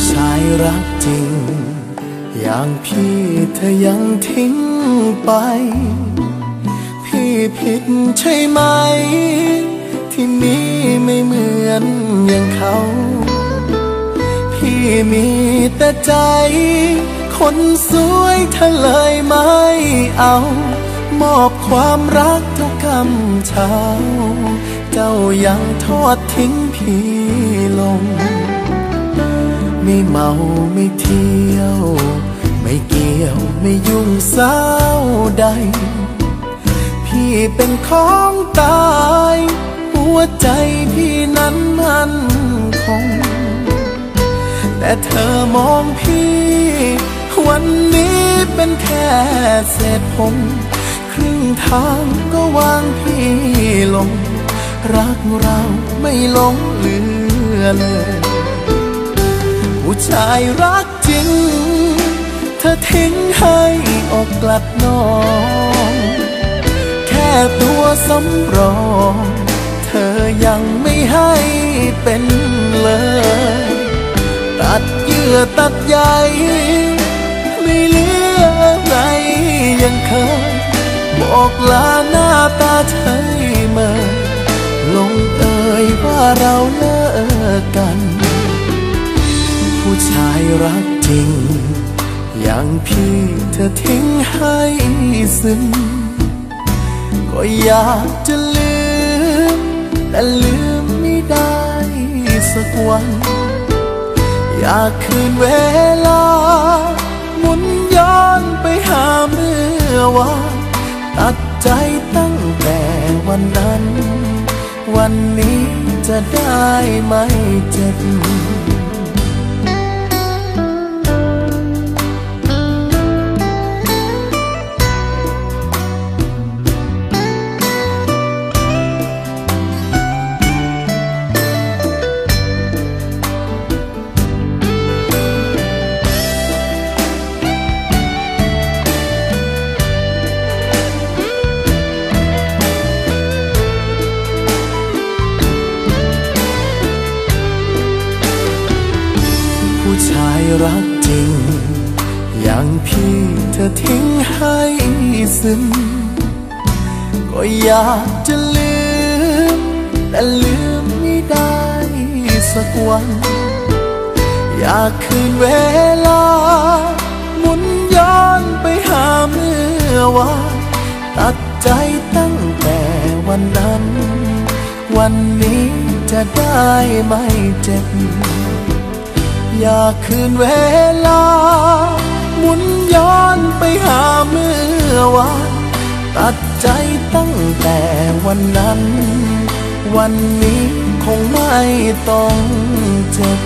ผู้ชายรักจริง อย่างพี่เธอยังทิ้งไป พี่ผิดใช่ไหม ที่นี้ไม่เหมือนอย่างเขา พี่มีแต่ใจ คนสวยเธอเลยไม่เอา มอบความรักทุกคำเช้า เจ้ายังทอดทิ้งพี่ ไม่เมาไม่เที่ยว ไม่เกี่ยวไม่ยุ่งสาวใด พี่เป็นของตาย หัวใจพี่นั้นมันคง แต่เธอมองพี่ วันนี้เป็นแค่เศษผมครึ่งทางก็วางพี่ลง รักเราไม่หลงเหลือเลย ผู้ชายรักจริง เธอทิ้งให้ออกกลัดนอง แค่ตัวสำรอง เธอยังไม่ให้เป็นเลย ตัดเยื่อตัดใยไม่เหลืออะไรยังเคยบอกลาหน้าตาเฉยเมยลงเอ่ยว่าเราเลิกกัน ผู้ชายรักจริง อย่างพี่เธอทิ้งให้ซึ้งก็อยากจะลืม แต่ลืมไม่ได้สักวัน อยากคืนเวลา หมุนย้อนไปหาเมื่อวานตัดใจตั้งแต่วันนั้น วันนี้จะได้ไหมเจ็บ ชายรักจริง อย่างพี่เธอทิ้งให้ซึ้งก็อยากจะลืม แต่ลืมไม่ได้สักวัน อยากคืนเวลา หมุนย้อนไปหาเมื่อวานตัดใจตั้งแต่วันนั้น วันนี้จะได้ไม่เจ็บ อยากคืนเวลา หมุนย้อนไปหาเมื่อวานตัดใจตั้งแต่วันนั้น วันนี้คงไม่ต้องเจ็บ